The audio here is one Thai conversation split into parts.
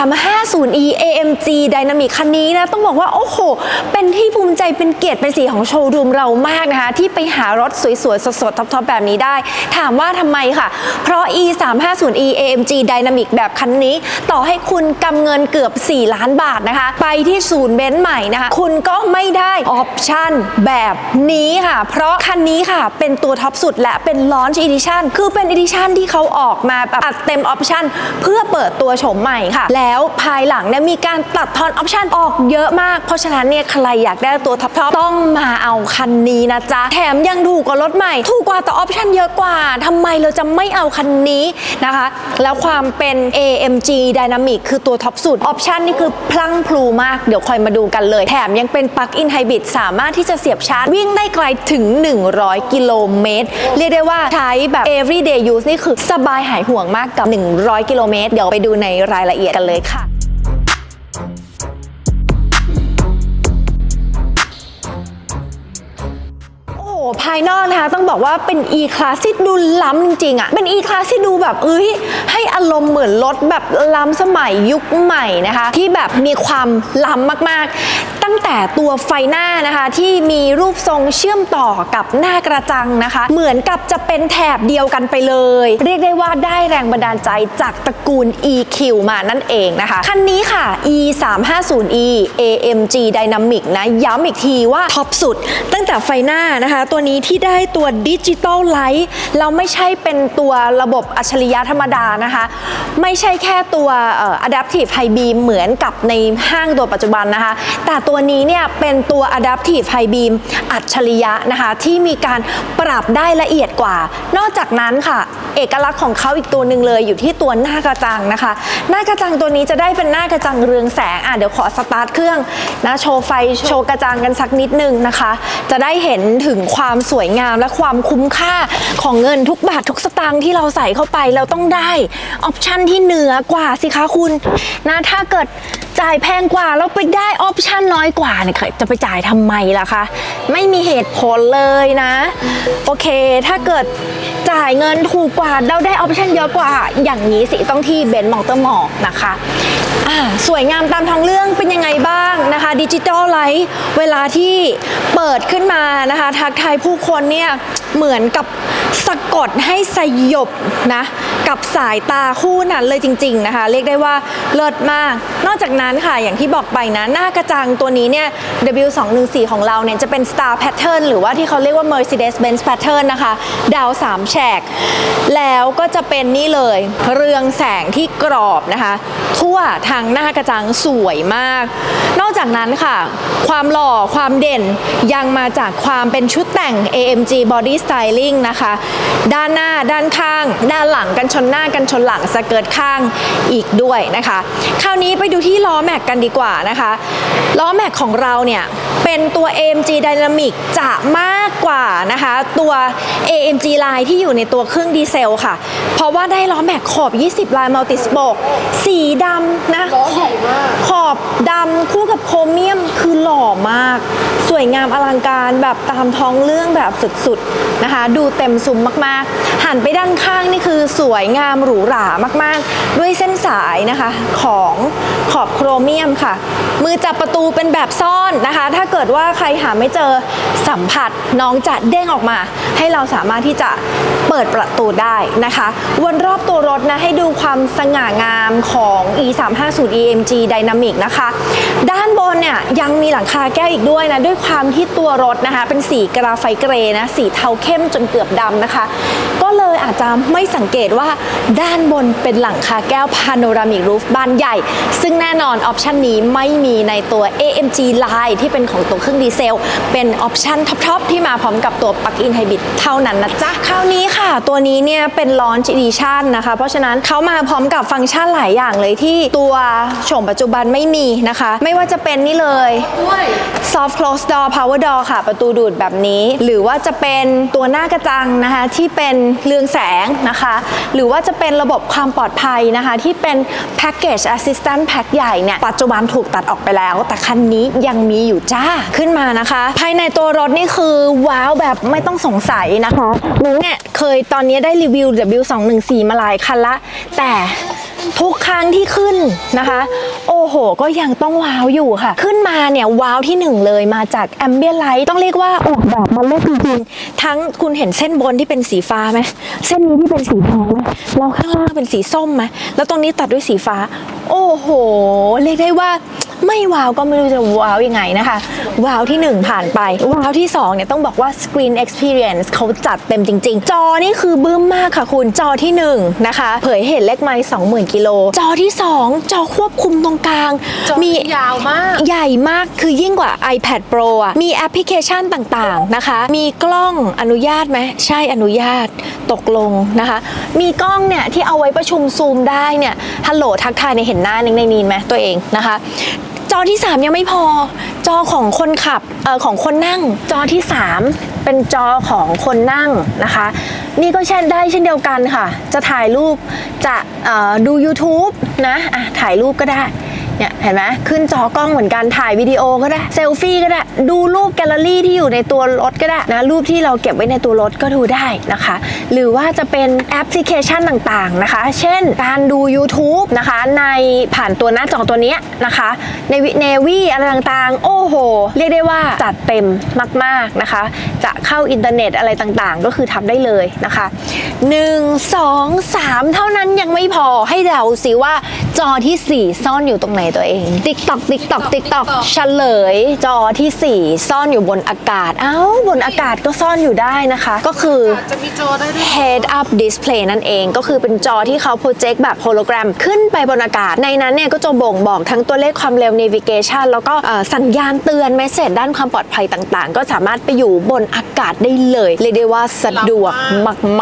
他们还 350e AMG Dynamic คันนี้นะต้องบอกว่า โอ้โห เป็นที่ภูมิใจเป็นเกียรติเป็นสีของโชว์รูมเรามากนะคะ ที่ไปหารถสวยๆ สดๆ ท็อปๆ แบบนี้ได้ ถามว่าทำไมค่ะ เพราะ e 350e AMG Dynamic แบบคันนี้ ต่อให้คุณกำเงินเกือบ 4 ล้านบาทนะคะ ไปที่ศูนย์เบนซ์ใหม่นะคะ คุณก็ไม่ได้ออปชั่นแบบนี้ค่ะ เพราะคันนี้ค่ะ เป็นตัวท็อปสุดและเป็น Launch Edition คือเป็น Edition ที่เขาออกมาแบบอัดเต็มออปชั่นเพื่อเปิดตัวโฉมใหม่ค่ะ แล้วภายหลังเนี่ยมีการตัดทอนออปชันออกเยอะมาก เพราะฉะนั้นเนี่ยใครอยากได้ตัวท็อปทต้องมาเอาคันนี้นะจ๊ะ แถมยังถูกกว่ารถใหม่ ถูกกว่าแต่ออปชันเยอะกว่าทำไมเราจะไม่เอาคันนี้นะคะ แล้วความเป็น AMG Dynamic คือตัวท็อปสุดออปชันนี่คือพลั้งพลูมาก เดี๋ยวคอยมาดูกันเลย แถมยังเป็นปลั๊กอินไฮบริดสามารถที่จะเสียบชาร์จ วิ่งได้ไกลถึง 100 กิโลเมตร เรียกได้ว่าใช้แบบ everyday use นี่คือสบายหายห่วงมากกับ 100 กิโลเมตร เดี๋ยวไปดูในรายละเอียดกันเลยค่ะ ภายนอกนะคะ ต้องบอกว่าเป็น e class ที่ดูล้ำจริงๆอะ่ะ เป็น e class ที่ดูแบบเอ้ยให้อารมณ์เหมือนรถแบบล้ำสมัยยุคใหม่นะคะ ที่แบบมีความล้ำมากๆตั้งแต่ตัวไฟหน้านะคะที่มีรูปทรงเชื่อมต่อกับหน้ากระจังนะคะ เหมือนกับจะเป็นแถบเดียวกันไปเลย เรียกได้ว่าได้แรงบันดาลใจจากตระกูล EQ มานั่นเองนะคะ คันนี้ค่ะ e 3 5 0 e AMG Dynamic นะ ย้ำอีกทีว่าท็อปสุด ตั้งแต่ไฟหน้านะคะ ตัวนี้ที่ได้ตัวดิจิตอลไลท์เราไม่ใช่เป็นตัวระบบอัจฉริยะธรรมดานะคะ ไม่ใช่แค่ตัวอ่อ Adaptive High Beam เหมือนกับในห้างตัวปัจจุบันนะคะ แต่ตัวนี้เนี่ยเป็นตัว Adaptive High Beam อัจฉริยะนะคะ ที่มีการปรับได้ละเอียดกว่า นอกจากนั้นค่ะ เอกลักษณ์ของเขาอีกตัวหนึ่งเลยอยู่ที่ตัวหน้ากระจังนะคะ หน้ากระจังตัวนี้จะได้เป็นหน้ากระจังเรืองแสงอะเดี๋ยวขอสตาร์ทเครื่องนะโชว์ไฟโชว์กระจังกันสักนิดนึงนะคะ จะได้เห็นถึงความสวยงามและความคุ้มค่าของเงินทุกบาททุกสตางค์ที่เราใส่เข้าไปเราต้องได้ออปชันที่เหนือกว่าสิคะคุณนะถ้าเกิดจ่ายแพงกว่าแล้วไปได้ออปชันน้อยกว่าเนี่ยจะไปจ่ายทำไมล่ะคะ ไม่มีเหตุผลเลยนะ โอเค ถ้าเกิดจ่ายเงินถูกกว่าเราได้ออปชันเยอะกว่า อย่างนี้สิต้องที่เบนซ์มอเตอร์มอลนะคะอ่าสวยงามตามท้องเรื่องเป็นยังไงบ้างนะคะดิจิตอลไลท์เวลาที่เปิดขึ้นมานะคะ ทักทายผู้คนเนี่ยเหมือนกับสะกดให้สยบนะ กับสายตาคู่นั้นเลยจริง ๆนะคะ เรียกได้ว่าเลิศมาก นอกจากนั้นค่ะ อย่างที่บอกไปนะหน้ากระจังตัวนี้เนี่ย W214 ของเราเนี่ยจะเป็น Star Pattern หรือว่าที่เขาเรียกว่า Mercedes-Benz Pattern นะคะ ดาว 3 แฉก แล้วก็จะเป็นนี่เลย เรืองแสงที่กรอบนะคะ ทั่วทางหน้ากระจังสวยมาก นอกจากนั้นค่ะ ความหล่อความเด่นยังมาจากความเป็นชุดแต่ง AMG Body Styling นะคะ ด้านหน้าด้านข้าง ด้านหลังกันชนหน้ากันชนหลังสเกิร์ตข้างอีกด้วยนะคะ คราวนี้ไปดูที่ล้อแม็กกันดีกว่านะคะล้อแม็กของเราเนี่ยเป็นตัว AMG Dynamic จะมากกว่านะคะตัว AMG Line ที่อยู่ในตัวเครื่องดีเซลค่ะ เพราะว่าได้ล้อแม็กขอบ 20 ลายมัลติสโปกสีดำนะล้อใหญ่มาก ขอบดำคู่กับโครเมียมคือหล่อมาก สวยงามอลังการแบบตามท้องเรื่องแบบสุดๆนะคะ ดูเต็มซุ้มมากๆ หันไปด้านข้างนี่คือสวยงามหรูหรามากๆ ด้วยเส้นสายนะคะของขอบโครเมียมค่ะ มือจับประตูเป็นแบบซ่อนนะคะ ถ้าเกิดว่าใครหาไม่เจอสัมผัสน้องจะเด้งออกมา ให้เราสามารถที่จะเปิดประตูได้นะคะ วนรอบตัวรถนะให้ดูความสง่างามของ e 3 5 0 EMG Dynamic นะคะ ด้านบนเนี่ยยังมีหลังคาแก้วอีกด้วยนะด้วยความที่ตัวรถนะคะ เป็นสีกราไฟเกรย์นะ สีเทาเข้มจนเกือบดำนะคะ ก็ เลยอาจจะไม่สังเกตว่าด้านบนเป็นหลังคาแก้วพาโนรามิกรูฟบานใหญ่ ซึ่งแน่นอนออปชันนี้ไม่มีในตัว AMG Line ที่เป็นของตัวเครื่องดีเซล เป็นออปชันท็อปๆที่มาพร้อมกับตัวปลั๊กอินไฮบริดเท่านั้นนะจ๊ะคราวนี้ค่ะ ตัวนี้เนี่ยเป็น Launch Edition นะคะ เพราะฉะนั้นเขามาพร้อมกับฟังก์ชันหลายอย่างเลยที่ตัวโฉมปัจจุบันไม่มีนะคะ ไม่ว่าจะเป็นนี่เลยด้วย soft close door power door ค่ะ ประตูดูดแบบนี้ หรือว่าจะเป็นตัวหน้ากระจังนะคะ ที่เป็นเรืองแสงนะคะ หรือว่าจะเป็นระบบความปลอดภัยนะคะ ที่เป็นแพ็กเกจแอสซิสแตนต์แพ็กใหญ่เนี่ย ปัจจุบันถูกตัดออกไปแล้ว แต่คันนี้ยังมีอยู่จ้าขึ้นมานะคะ ภายในตัวรถนี่คือ ว้าวแบบไม่ต้องสงสัยนะคะหนูเนี่ยเคยตอนนี้ได้รีวิว W214 มาหลายคันละ แต่ ทุกครั้งที่ขึ้นนะคะ โอ้โห ก็ยังต้องว้าวอยู่ค่ะ ขึ้นมาเนี่ยว้าวที่หนึ่งเลยมาจากแอมเบียไลท์ต้องเรียกว่าออกแบบมาเลิศจริงๆทั้งคุณเห็นเส้นบนที่เป็นสีฟ้าไหมเส้นนี้ที่เป็นสีทองไหมเราข้างล่างเป็นสีส้มไหมแล้วตรงนี้ตัดด้วยสีฟ้า โอ้โห เรียกได้ว่า ไม่ว้าวก็ไม่รู้จะว้าวยังไงนะคะ ว้าวที่ 1 ผ่านไป ว้าวที่ 2 เนี่ยต้องบอกว่า Screen Experience เขาจัดเต็มจริง ๆ จอนี่คือบึ้มมากค่ะคุณ จอที่ 1 นะคะ เผยเห็นเลขไมล์20,000กิโล จอที่ 2 จอควบคุมตรงกลางจอมียาวมาก ใหญ่มากคือยิ่งกว่า iPad Pro อะ มีแอปพลิเคชันต่างๆนะคะ มีกล้องอนุญาตไหม ใช่อนุญาตตกลงนะคะ มีกล้องเนี่ยที่เอาไว้ประชุมซูมได้เนี่ย ฮัลโหลทักทายในยเห็นหน้านิ่งในนีนไหมตัวเองนะคะ จอที่ 3 ยังไม่พอ จอของคนขับเออของคนนั่ง จอที่ 3 เป็นจอของคนนั่งนะคะ นี่ก็เช่นได้เช่นเดียวกันค่ะ จะถ่ายรูปจะดู YouTube นะอะถ่ายรูปก็ได้ เนี่ยเห็นไหมขึ้นจอกล้องเหมือนกันถ่ายวิดีโอก็ได้เซลฟี่ก็ได้ดูรูปแกลเลอรี่ที่อยู่ในตัวรถก็ได้นะรูปที่เราเก็บไว้ในตัวรถก็ดูได้นะคะ หรือว่าจะเป็นแอปพลิเคชันต่างๆนะคะ เช่นการดู YouTube นะคะในผ่านตัวหน้าจอตัวนี้นะคะในวิเนวีอะไรต่างๆ โอ้โห เรียกได้ว่าจัดเต็มมากๆนะคะ จะเข้าอินเทอร์เน็ตอะไรต่างๆ ก็คือทำได้เลยนะคะ 1 2 3 เท่านั้นยังไม่พอให้เดาสิว่าจอทีสี่ 4 ซ่อนอยู่ตรงไหนตัวเอง ติ๊กตอกติ๊กตอกติ๊กตอกเฉลย จอทีสี่ 4 ซ่อนอยู่บนอากาศ เอ้า บนอากาศก็ซ่อนอยู่ได้นะคะ ก็คือ จะมีจอได้ด้วย Head Up Display นั่นเอง ก็คือเป็นจอที่เขาโปรเจกต์แบบโฮโลแกรม ขึ้นไปบนอากาศ ในนั้นเนี่ยก็จะบ่งบอกทั้งตัวเลขความเร็ว navigation แล้วก็เอ่อสัญญาณเตือนเมสเซจด้านความปลอดภัยต่างๆ ก็สามารถไปอยู่บนอากาศได้เลยเรียกได้ว่าสะดวก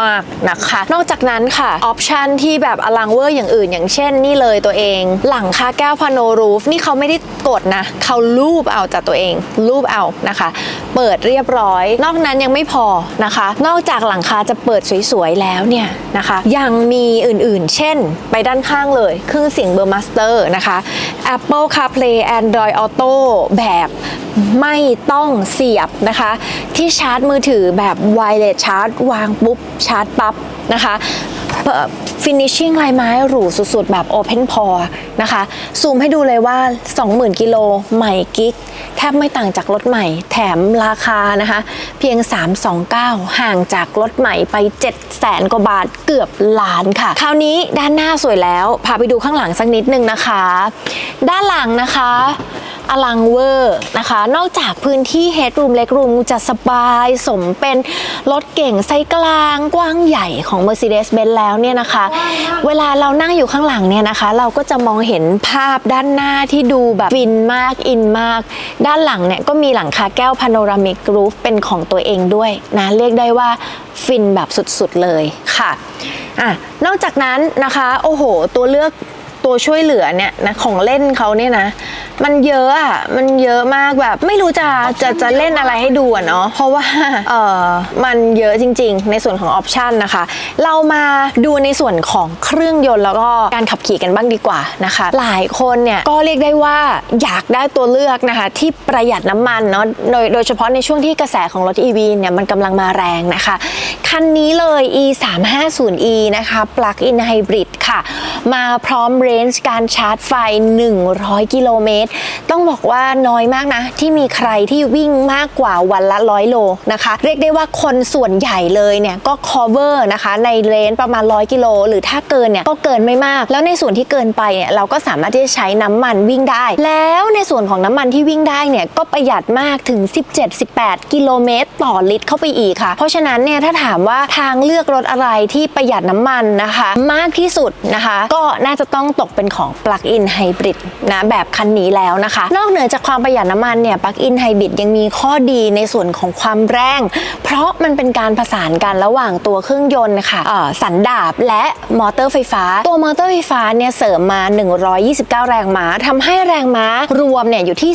มากๆนะคะ นอกจากนั้นค่ะออปชันที่แบบอลังเวอร์อย่างอื่น อย่างเช่นนี่เลยตัวเอง หลังคาแก้วพาโนรูฟนี่เขาไม่ได้กดนะเขาลูบเอาจากตัวเอง ลูบเอานะคะ เปิดเรียบร้อย นอกนั้นยังไม่พอนะคะ นอกจากหลังคาจะเปิดสวยๆแล้วเนี่ยนะคะ ยังมีอื่นๆ เช่น ไปด้านข้างเลยเครื่องเสียงเบอร์มาสเตอร์นะคะ Apple CarPlay Android Auto แบบไม่ต้องเสียบนะคะ ที่ชาร์จมือถือแบบ wireless charge วางปุ๊บชาร์จปั๊บนะคะ ฟินิชชิ่งลายไม้หรูสุดๆ แบบโอเพนพอนะคะ ซูมให้ดูเลยว่า 20,000 กิโลใหม่กิ๊ก แทบไม่ต่างจากรถใหม่ แถมราคานะคะ เพียง 329 ห่างจากรถใหม่ไป7แสนกว่าบาทเกือบล้านค่ะ คราวนี้ด้านหน้าสวยแล้ว พาไปดูข้างหลังสักนิดนึงนะคะ ด้านหลังนะคะอลังเวอร์นะคะ นอกจากพื้นที่เฮดรูมเล็กรูมจะสบายสมเป็นรถเก่งไซส์กลางกว้างใหญ่ของ Mercedes-Benz แล้วเนี่ยนะคะ เวลาเรานั่งอยู่ข้างหลังเนี่ยนะคะ เราก็จะมองเห็นภาพด้านหน้าที่ดูแบบฟินมากอินมากด้านหลังเนี่ยก็มีหลังคาแก้วพาโนรามิกรูฟเป็นของตัวเองด้วยนะเรียกได้ว่าฟินแบบสุดๆเลยค่ะอะนอกจากนั้นนะคะ โอ้โห ตัวเลือก ตัวช่วยเหลือเนี่ยนะของเล่นเขาเนี่ยนะ มันเยอะอะมันเยอะมากแบบไม่รู้จะจะจะเล่นอะไรให้ดูอะเนาะเพราะว่าเออมันเยอะจริง ๆ ในส่วนของออปชันนะคะ เรามาดูในส่วนของเครื่องยนต์แล้วก็การขับขี่กันบ้างดีกว่านะคะ หลายคนเนี่ยก็เรียกได้ว่าอยากได้ตัวเลือกนะคะ ที่ประหยัดน้ำมันเนาะโดยโดยเฉพาะในช่วงที่กระแสของรถ EV เนี่ยมันกำลังมาแรงนะคะ คันนี้เลย e 3 5 0 e นะคะ plug-in hybrid ค่ะ มาพร้อมเรนจ์การชาร์จไฟ 100 กิโลเมตร ต้องบอกว่าน้อยมากนะ ที่มีใครที่วิ่งมากกว่าวันละ 100 โลนะคะ เรียกได้ว่าคนส่วนใหญ่เลยเนี่ย ก็ cover นะคะ ในเลนประมาณ 100 กิโล หรือถ้าเกินเนี่ย ก็เกินไม่มาก แล้วในส่วนที่เกินไปเนี่ย เราก็สามารถที่จะใช้น้ำมันวิ่งได้ แล้วในส่วนของน้ำมันที่วิ่งได้เนี่ย ก็ประหยัดมากถึง 17-18 กิโลเมตร ต่อลิตรเข้าไปอีกค่ะ เพราะฉะนั้นเนี่ยถ้าถามว่าทางเลือกรถอะไรที่ประหยัดน้ำมันนะคะ มากที่สุดนะคะ ก็น่าจะต้องตกเป็นของ plug-in hybrid นะแบบคันนี้แล้วนะคะ นอกเหนือจากความประหยัดน้ำมันเนี่ย plug-in hybrid ยังมีข้อดีในส่วนของความแรง เพราะมันเป็นการผสานกันระหว่างตัวเครื่องยนต์ค่ะสันดาบและมอเตอร์ไฟฟ้า ตัวมอเตอร์ไฟฟ้าเนี่ยเสริมมา 129 แรงม้าทำให้แรงม้ารวมเนี่ยอยู่ที่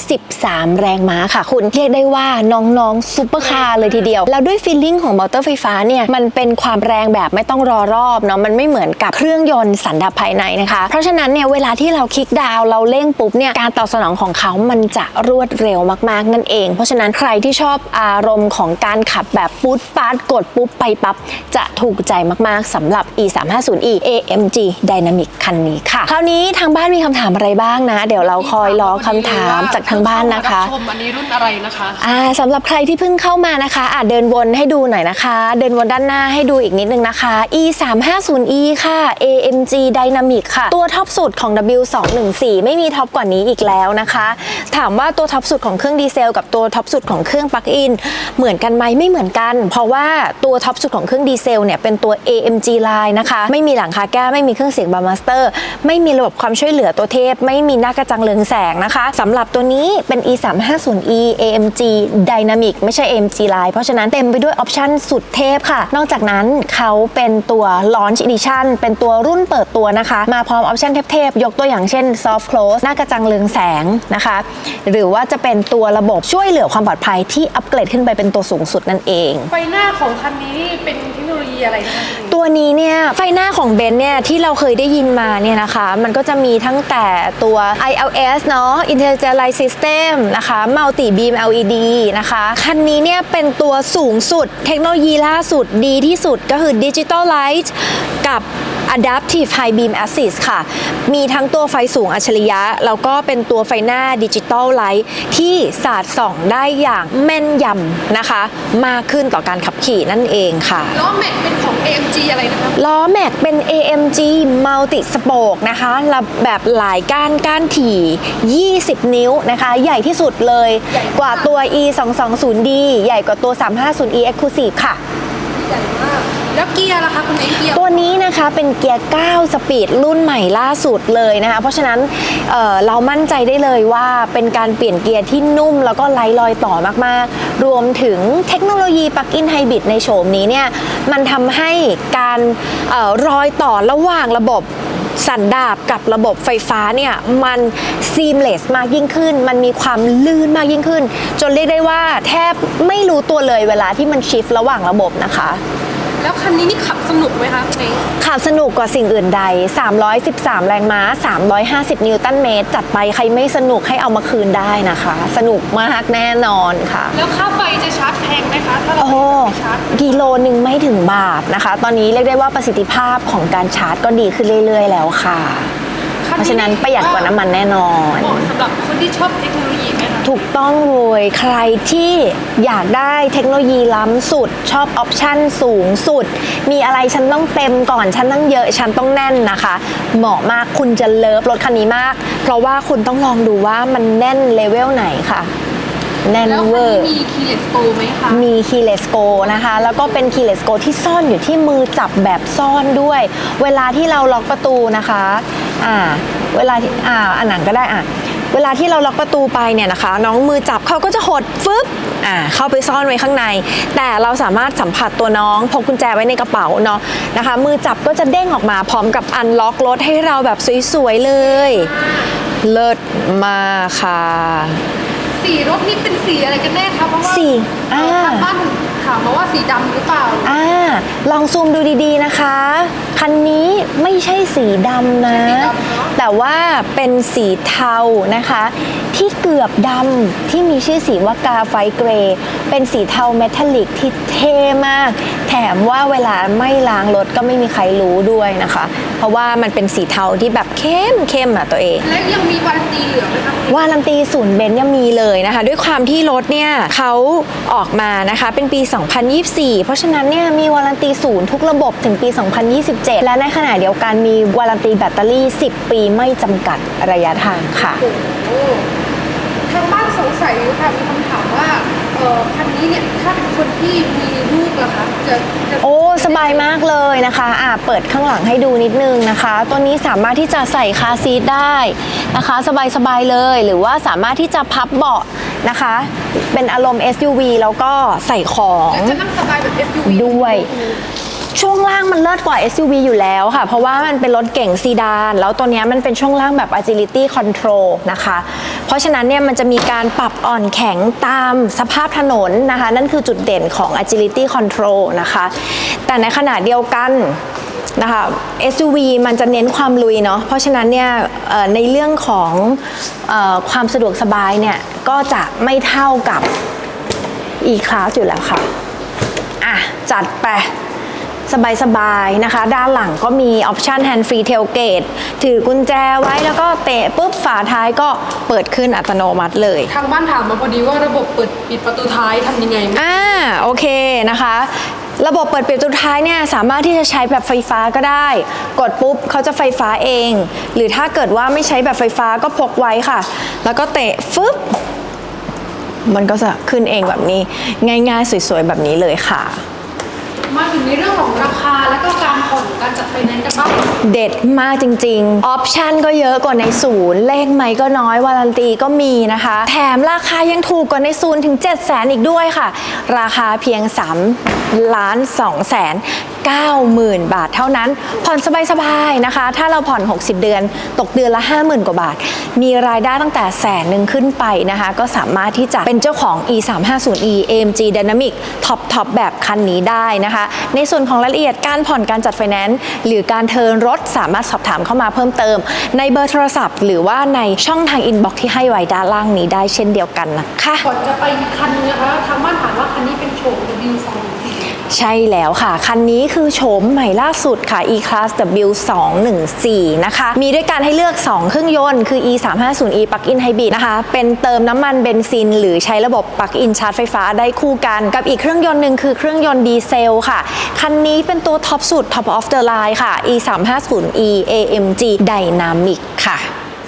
313 แรงม้าค่ะ คุณเรียกได้ว่าน้องๆซูเปอร์คาร์เลยทีเดียว แล้วด้วยฟีลลิ่งของมอเตอร์ไฟฟ้าเนี่ยมันเป็นความแรงแบบไม่ต้องรอรอบเนาะมันไม่เหมือนกับเครื่องยนต์สันดาปภายในนะคะ เพราะฉะนั้นเนี่ยเวลาที่เราคลิกดาวน์เราเร่งงปุ๊บเนี่ยการตอบสนองของเขามันจะรวดเร็วมากๆนั่นเอง เพราะฉะนั้นใครที่ชอบอารมณ์ของการขับแบบปุ๊ดปาดกดปุ๊บไปปั๊บจะถูกใจมากๆสำหรับ e 3 5 0 e AMG Dynamic คันนี้ค่ะ คราวนี้ทางบ้านมีคำถามอะไรบ้างนะ เดี๋ยวเราคอยรอคำถามจากทางบ้านนะคะชมอันนี้รุ่นอะไรนะคะอ่าสำหรับใครที่เพิ่งเข้ามานะคะอาจเดินวนให้ดูหน่อยนะคะ เดินวนด้านหน้าให้ดูอีกนิดนึงนะคะ e 3 5 0 e ค่ะ amg dynamic ค่ะ ตัวท็อปสุดของ w 2 1 4 ไม่มีท็อปกว่านี้อีกแล้วนะคะ ถามว่าตัวท็อปสุดของเครื่องดีเซล กับตัวท็อปสุดของเครื่องปลั๊กอินเหมือนกันไหมไม่เหมือนกัน เพราะว่าตัวท็อปสุดของเครื่องดีเซลเนี่ยเป็นตัว amg line นะคะไม่มีหลังคาแก้วไม่มีเครื่องเสียงบาร์มาสเตอร์ไม่มีระบบความช่วยเหลือตัวเทพ ไม่มีหน้ากระจังเรืองแสงนะคะสำหรับตัวนี้เป็น e 3 5 0 e amg dynamic ไม่ใช่ amg line เพราะฉะนั้นเต็มไปด้วยออปชันสุดเทพค่ะ นอกจากนั้นเขาเป็นตัว launch edition เป็นตัวรุ่นเปิดตัวนะคะมาพร้อมออปชันเทพๆ ยกตัวอย่างเช่น soft close หน้ากระจังเรืองแสงนะคะ หรือว่าจะเป็นตัวระบบช่วยเหลือความปลอดภัยที่อัปเกรดขึ้นไปเป็นตัวสูงสุดนั่นเอง ไฟหน้าของคันนี้เป็นเทคโนโลยีอะไรนะคะ ตัวนี้เนี่ยไฟหน้าของเบนซ์เนี่ยที่เราเคยได้ยินมาเนี่ยนะคะ มันก็จะมีทั้งแต่ตัว ILS เนาะ Intelligent Light System นะคะ Multi Beam LED นะคะ คันนี้เนี่ยเป็นตัวสูงสุด เทคโนโลยีล่าสุดดีที่สุดก็คือ Digital Light กับ Adaptive High Beam Assist ค่ะ มีทั้งตัวไฟสูงอัจฉริยะ แล้วก็เป็นตัวไฟหน้าดิจิตอลไลท์ที่สาดส่องได้อย่างแม่นยำนะคะ มากขึ้นต่อการขับขี่นั่นเองค่ะ ล้อแม็กเป็นของ AMG อะไรนะคะล้อแม็กเป็น AMG Multi Spoke นะคะระแบบหลายก้านก้านถี่ 20 นิ้วนะคะ ใหญ่ที่สุดเลยกว่าตัว E 2 2 0 D ใหญ่กว่าตัว 350 E Exclusive ค่ะ ใหญ่มาก แล้วเกียร์ล่ะคะคุณเอ็งเกียร์ ตัวนี้นะคะเป็นเกียร์ 9 สปีดรุ่นใหม่ล่าสุดเลยนะคะเพราะฉะนั้นเอ่อเรามั่นใจได้เลยว่าเป็นการเปลี่ยนเกียร์ที่นุ่มแล้วก็ไร้รอยต่อมากๆ รวมถึงเทคโนโลยีปลั๊กอินไฮบริดในโฉมนี้เนี่ยมันทำให้การเออรอยต่อระหว่างระบบสันดาบกับระบบไฟฟ้าเนี่ยมันซีมเลสมากยิ่งขึ้น มันมีความลื่นมากยิ่งขึ้น จนเรียกได้ว่าแทบไม่รู้ตัวเลยเวลาที่มันชิฟระหว่างระบบนะคะ แล้วคันนี้นี่ขับสนุกไหมคะคุณเอ็งขับสนุกกว่าสิ่งอื่นใด 313 แรงม้า 350 นิวตันเมตร จัดไปใครไม่สนุกให้เอามาคืนได้นะคะ สนุกมากแน่นอนค่ะ แล้วค่าไฟจะชาร์จแพงไหมคะถ้าเราโอ้โหไปชาร์จกิโลหนึ่งไม่ถึงบาทนะคะ ตอนนี้เรียกได้ว่าประสิทธิภาพของการชาร์จก็ดีขึ้นเรื่อย ๆ แล้วค่ะ เพราะฉะนั้นประหยัดกว่าน้ำมันแน่นอน เหมาะสำหรับคนที่ชอบเทคโนโลยีไหมคะ ถูกต้องเลยใครที่อยากได้เทคโนโลยีล้ำสุด ชอบออปชั่นสูงสุด มีอะไรฉันต้องเต็มก่อนฉันต้องเยอะฉันต้องแน่นนะคะ เหมาะมากคุณจะเลิฟรถคันนี้มาก เพราะว่าคุณต้องลองดูว่ามันแน่นเลเวลไหนค่ะแน่นแล้วเวคันอนี้ร์มีคีเลสโกไหมคะ มีคีเลสโกนะคะ แล้วก็เป็นคีเลสโกที่ซ่อนอยู่ที่มือจับแบบซ่อนด้วย เวลาที่เราล็อกประตูนะคะ อ่า เวลาที่อ่า อันหนังก็ได้อะ เวลาที่เราล็อกประตูไปเนี่ยนะคะ น้องมือจับเขาก็จะหดฟึบอ่าเข้าไปซ่อนไว้ข้างใน แต่เราสามารถสัมผัสตัวน้องพกกุญแจไว้ในกระเป๋าเนาะนะคะ มือจับก็จะเด้งออกมาพร้อมกับอันล็อกรถให้เราแบบสวยๆเลย เลิศมากค่ะ สีรถนี่เป็นสีอะไรกันแน่คะเพราะว่าสีเอ่ออ่า ทางบ้านถามมาว่าสีดำหรือเปล่า อ่า ลองซูมดูดีๆนะคะ คันนี้ไม่ใช่สีดำนะ ไม่ใช่สีดำเนอะ แต่ว่าเป็นสีเทานะคะ ที่เกือบดำที่มีชื่อสีว่ากาไฟเกรย์เป็นสีเทาเมทัลลิกที่เท่มาก แถมว่าเวลาไม่ล้างรถก็ไม่มีใครรู้ด้วยนะคะ เพราะว่ามันเป็นสีเทาที่แบบเข้มเข้มๆอะตัวเอง และยังมีวารันตีเหลือไหมคะ วารันตีศูนย์เบนซ์ยังมีเลยนะคะ ด้วยความที่รถเนี่ยเขาออกมานะคะเป็นปี 2024 เพราะฉะนั้นเนี่ยมีวารันตีศูนย์ทุกระบบถึงปี 2027 และในขณะเดียวกันมีวารันตีแบตเตอรี่ 10 ปีไม่จำกัดระยะทางค่ะ ทางบ้านสงสัยอยู่ค่ะมีคำถามว่า เออคันนี้เนี่ยถ้าเป็นคนที่มีลูกล่ะคะจะจะโอ้ สบายมากเลยนะคะอะเปิดข้างหลังให้ดูนิดนึงนะคะ ตัวนี้สามารถที่จะใส่คาร์ซีทได้นะคะ สบายๆเลย หรือว่าสามารถที่จะพับเบาะนะคะ เป็นอารมณ์ SUV แล้วก็ใส่ของ จะนั่งสบายแบบ SUV ด้วย ช่วงล่างมันเลิศกว่า SUV อยู่แล้วค่ะ เพราะว่ามันเป็นรถเก่งซีดาน แล้วตัวนี้มันเป็นช่วงล่างแบบ agility control นะคะ เพราะฉะนั้นเนี่ยมันจะมีการปรับอ่อนแข็งตามสภาพถนนนะคะ นั่นคือจุดเด่นของ agility control นะคะ แต่ในขณะเดียวกันนะคะ SUV มันจะเน้นความลุยเนาะ เพราะฉะนั้นเนี่ยในเรื่องของอความสะดวกสบายเนี่ยก็จะไม่เท่ากับ E-Class อยู่แล้วค่ะ อะ จัดไป สบายๆนะคะ ด้านหลังก็มีออปชัน Hand Free Tailgate ถือกุญแจไว้แล้วก็เตะปุ๊บฝาท้ายก็เปิดขึ้นอัตโนมัติเลยทางบ้านถามมาพอดีว่าระบบเปิดปิดประตูท้ายทำยังไงอ่าโอเคนะคะ ระบบเปิดปิดประตูท้ายเนี่ยสามารถที่จะใช้แบบไฟฟ้าก็ได้ กดปุ๊บเขาจะไฟฟ้าเอง หรือถ้าเกิดว่าไม่ใช้แบบไฟฟ้าก็พกไว้ค่ะ แล้วก็เตะฟึบมันก็จะขึ้นเองแบบนี้ ง่ายๆ สวยๆ แบบนี้เลยค่ะ มาถึงในเรื่องของราคาและก็การผ่อนการจัดไฟแนนซ์กันบ้างเด็ดมากจริงๆ ออปชันก็เยอะกว่าในศูนย์ เลขไมค์ก็น้อยวารันตีก็มีนะคะ แถมราคายังถูกกว่าในศูนย์ถึง 7 0 0 0 0 0 อีกด้วยค่ะ ราคาเพียง3ล้าน2แสน 9หมื่นบาทเท่านั้น ผ่อนสบายๆนะคะ ถ้าเราผ่อน 60 เดือน ตกเดือนละ 50,000 กว่าบาท มีรายได้ตั้งแต่แสนหนึ่งขึ้นไปนะคะ ก็สามารถที่จะเป็นเจ้าของ e 3 5 0 e AMG Dynamic Top Top แบบคันนี้ได้นะคะ ในส่วนของรายละเอียดการผ่อนการจัดไฟแนนซ์หรือการเทิร์นรถสามารถสอบถามเข้ามาเพิ่มเติม ในเบอร์โทรศัพท์ หรือว่าในช่องทางอินบ็อกที่ให้ไว้ด้านล่างนี้ได้เช่นเดียวกันนะคะก่อนจะไปคันนะคะทางบ้านถามว่าคันนี้เป็นโฉม W214 ใช่แล้วค่ะ คันนี้คือโฉมใหม่ล่าสุดค่ะ E-Class W214 นะคะ มีด้วยการให้เลือก 2 เครื่องยนต์ คือ E350e Plug-in Hybrid นะคะ เป็นเติมน้ำมันเบนซิน หรือใช้ระบบ Plug-in ชาร์จไฟฟ้าได้คู่กัน กับอีกเครื่องยนต์หนึ่งคือเครื่องยนต์ดีเซลค่ะ คันนี้เป็นตัวท็อปสุด Top of the line ค่ะ E350e AMG Dynamic ค่ะ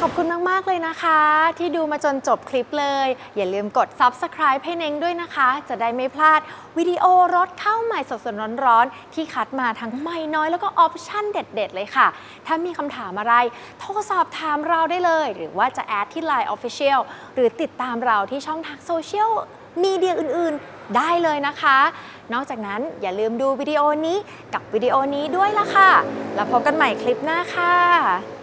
ขอบคุณมาก ๆ เลยนะคะ ที่ดูมาจนจบคลิปเลย อย่าลืมกด Subscribe ให้เน้งด้วยนะคะ จะได้ไม่พลาดวิดีโอรถเข้าใหม่สดๆร้อนๆ ที่คัดมาทั้งไม่น้อยแล้วก็ออปชั่นเด็ด ๆ เลยค่ะ ถ้ามีคำถามอะไร โทรสอบถามเราได้เลย หรือว่าจะแอดที่ Line Official หรือติดตามเราที่ช่องทางโซเชียลมีเดียอื่นๆ ได้เลยนะคะ นอกจากนั้นอย่าลืมดูวิดีโอนี้กับวิดีโอนี้ด้วยล่ะค่ะ แล้วพบกันใหม่คลิปหน้าค่ะ